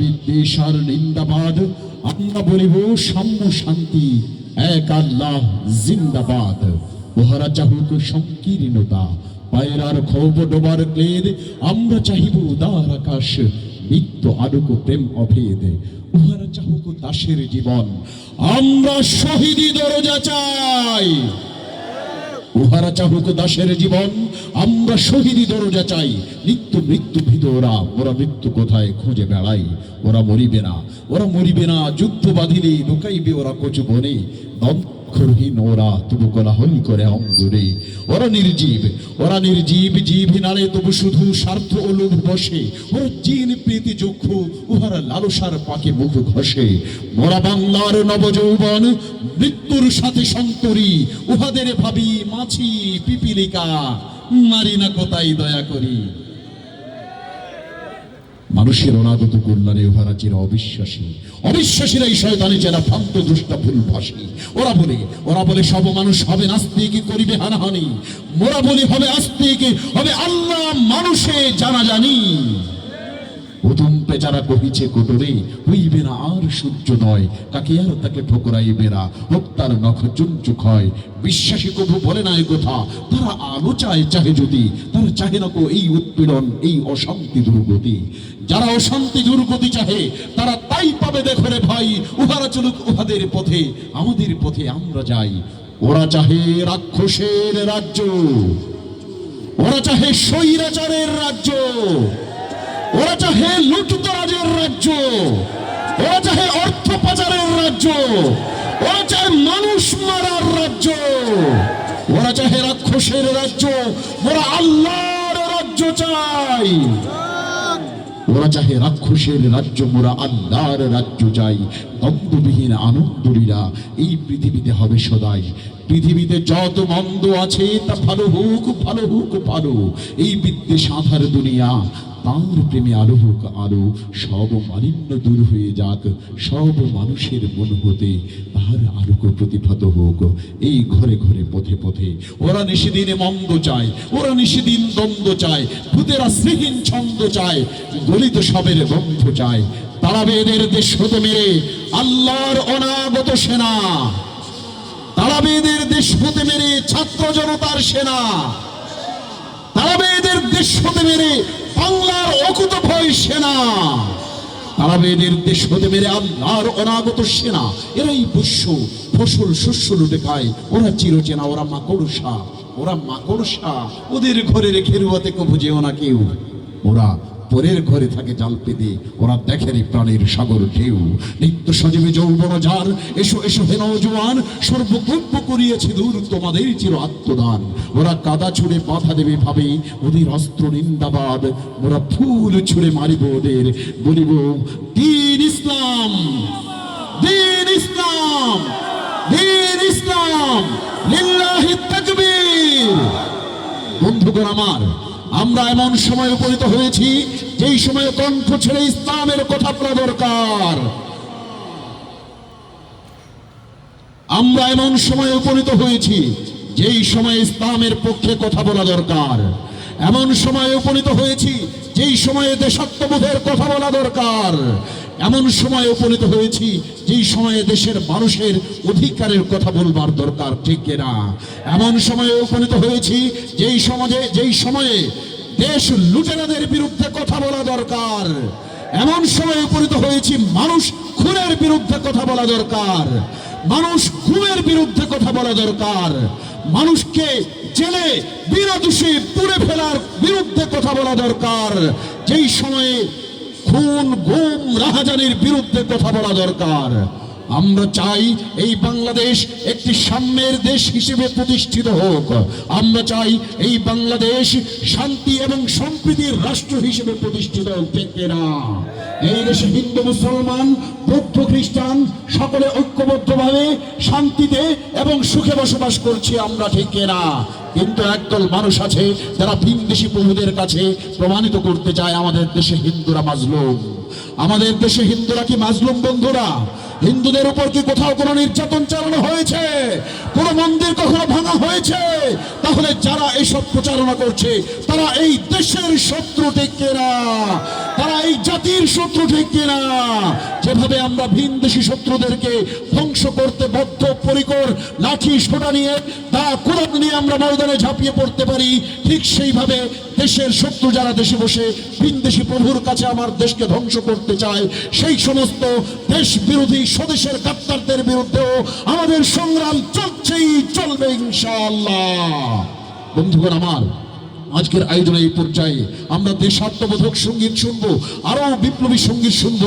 বিদ্বেষ আর নিন্দাবাদ, আমরা বলিব সাম্য শান্তি, এক আল্লাহ জিন্দাবাদ। সংকীর্ণতা, পায়ের আর ক্ষোভ ডোবার ক্লেদ, আমরা চাহিব উদার আকাশ, নিত্য আলোক প্রেম অভেদ। উহারা চাহুক দাসের জীবন, আমরা শহীদি দরজা চাই। উহারা চাহুক দাসের জীবন, আমরা শহীদি দরজা চাই। মৃত্যু মৃত্যু ভীত ওরা ওরা মৃত্যু কোথায় খুঁজে বেড়াই ওরা মরিবে না, ওরা মরিবে না, যুদ্ধ বাঁধিলে লুকাইবে ওরা কচু বনে। দক্ষরহীন ওরা তবু কোলাহলি করে অঙ্গুরে। ওরা নির্জীব ওরা নির্জীব, জীব নারে তবু শুধু স্বার্থ ও লোভ বসে। ওরা জিন প্রীতি চক্ষু, উহারা লালসার পাকে মুখ ঘষে। মোরা বাংলার নবযৌবন, মৃত্যুর সাথে সন্তরি। উহাদের ভাবি মাছি পিপিলিকা, মারি না কোথায় দয়া করি। মানুষের অনাগত কল্যাণে উহারা চির অবিশ্বাসী। অবিশ্বাসীরা এই শয়তানে যারা ভ্রান্ত দুষ্টা ভুল ভাসী ওরা বলে ওরা বলে, সব মানুষ হবে নাস্তিক করিবে হানাহানি। মোরা বলি, হবে আস্তে কি হবে আল্লাহ মানুষে জানা জানি। প্রথম পেচারা কহিছে, কোটরে, হইবে না আর সূর্য নয় কাকে আর তাকে ঠোকরাইবে না? হোক তার নখ চুনচুক হয়। বিশ্বাসী কবু বলে না কথা। তারা আলো চায়, চাহে যদি। তারা চাহে না কো এই উৎপীড়ন, এই অশান্তি দুর্গতি। যারা অশান্তি দুর্গতি চাহে, তারা তাই পাবে দেখো রে ভাই। উহারা চলুক উহাদের পথে, আমাদের পথে আমরা যাই। ওরা চাহে রাক্ষসের রাজ্য। ওরা চাহে স্বৈরাচারের রাজ্য। ওরা চাহে লুটতরাজের রাজ্য। ওরা চাহে অর্থ পাচারের রাজ্য। ওরা চাহে মানুষ মারার রাজ্য। ওরা চাহে রাক্ষসের রাজ্য। ওরা আল্লাহর রাজ্য চাই ওরা চাহে রাক্ষসের রাজ্য মোরা আল্লাহর রাজ্য চাই দ্বন্দ্ববিহীন আনন্দরীরা এই পৃথিবীতে হবে সদাই। পৃথিবীতে যত মন্দ আছে, তা ভালো হোক ভালো হোক ভালো এই বিদ্বেষ আধার দুনিয়া তাঁর প্রেমে আলো হোক আলো সব মালিন্য দূর হয়ে যাক, সব মানুষের মন হতে তাহার আলোক প্রতিভাত হোক। এই ঘরে ঘরে, পথে পথে ওরা নিষেদিনে মন্দ চায়, ওরা নিষেদিন দ্বন্দ্ব চায়, ভূতেরা শ্রীহীন ছন্দ চায় দলিত সবের বন্ধ চায়। তারা বেদের দেশ হতে মেরে আল্লাহর অনাগত সেনা। তারাবেদের দেশ হতে মেরে ছাত্র জনতার সেনা। তারাবেদের দেশ হতে মেরে বাংলার অকুত ভয় সেনা। তারাবেদের দেশ হতে মেরে আল্লাহর অনাগত সেনা। এরাই পুষ্য, ফসল শস্য লুটে খায়। ওরা চিরচেনা, ওরা মাকড়সা ওরা মাকড়সা ওদের ঘরে রেখে রুয়াতে কবু যেও না কেউ। ওরা পরের ঘরে থাকে জাল পেতে। ওরা দেখে রে প্রাণের সাগর ঢেউ। নিত্য সজীবে যৌবন যার। এসো এসো হে নৌজওয়ান সর্বকল্প করিয়েছে দূর তোমাদের চির আত্মদান। ওরা কাদা ছুড়ে বাধা দেবে ভাবে ওদের অস্ত্র নিন্দাবাদ। ওরা ফুল ছুড়ে মারিব ওদের। বলিব, দিন ইসলাম দিন ইসলাম দিন ইসলাম, লিল্লাহি তাকবীর বন্ধুগণ আমার আমরা এমন সময় উপনীত হয়েছি, যেই সময় কণ্ঠ ছেড়ে ইসলামের কথা বলা দরকার। আমরা এমন সময় উপনীত হয়েছি, যেই সময় ইসলামের পক্ষে কথা বলা দরকার। এমন সময়ে উপনীত হয়েছি, যেই সময়ে দেশাত্মবোধের কথা বলা দরকার। এমন সময়ে উপনীত হয়েছি, যেই সময়ে দেশের মানুষের অধিকারের কথা বলবার দরকার, ঠিক না? এমন সময়ে উপনীত হয়েছি, যেই সমাজে, যেই সময়ে দেশ লুটেরাদের বিরুদ্ধে কথা বলা দরকার। এমন সময়ে উপনীত হয়েছি, মানুষ খুনের বিরুদ্ধে কথা বলা দরকার। মানুষ খুনের বিরুদ্ধে কথা বলা দরকার। মানুষকে জেলে বিনা দোষী পুড়ে ফেলার বিরুদ্ধে কথা বলা দরকার। যেই সময়ে খুন, গুম, রাহাজানির বিরুদ্ধে কথা বলা দরকার। আমরা চাই এই বাংলাদেশ একটি সাম্যের দেশ হিসেবে প্রতিষ্ঠিত হোক। আমরা চাই এই বাংলাদেশ শান্তি এবং সম্প্রীতির রাষ্ট্র হিসেবে প্রতিষ্ঠিত হোক না এই দেশে হিন্দু, মুসলমান, বৌদ্ধ, খ্রিস্টান সকলে ঐক্যবদ্ধভাবে শান্তিতে এবং সুখে বসবাস করছি আমরা, ঠিক না? কিন্তু একদল মানুষ আছে যারা ভিনদেশি প্রভুদের কাছে প্রমাণিত করতে চায় আমাদের দেশে হিন্দুরা মাজলুম। আমাদের দেশে হিন্দুরা কি মাজলুম, বন্ধুরা? হিন্দুদের উপর কি কোথাও কোনো নির্যাতন চালানো হয়েছে? কোনো মন্দির কখনো ভাঙা হয়েছে? তাহলে যারা এইসব প্রচারণা করছে, তারা এই দেশের শত্রু ঠিক কিনা? তারা এই জাতির শত্রু ঠিক কিনা? যেভাবে আমরা ভিন দেশি শত্রুদেরকে ধ্বংস করতে বদ্ধ, পরিকর, লাঠি সোটা নিয়ে তা কোরআন নিয়ে আমরা ময়দানে ঝাঁপিয়ে পড়তে পারি, ঠিক সেইভাবে দেশের শত্রু যারা দেশে বসে ভিনদেশি প্রভুর কাছে আমার দেশকে ধ্বংস করতে চায়, সেই সমস্ত দেশ বিরোধী স্বদেশের গাদ্দারদের বিরুদ্ধেও আমাদের সংগ্রাম চলছেই চলবে ইনশাআল্লাহ। বন্ধুগণ আমার, আজকের আয়োজনে এই পর্যায়ে আমরা দেশাত্মবোধক সংগীত শুনব আরও বিপ্লবী সংগীত শুনব।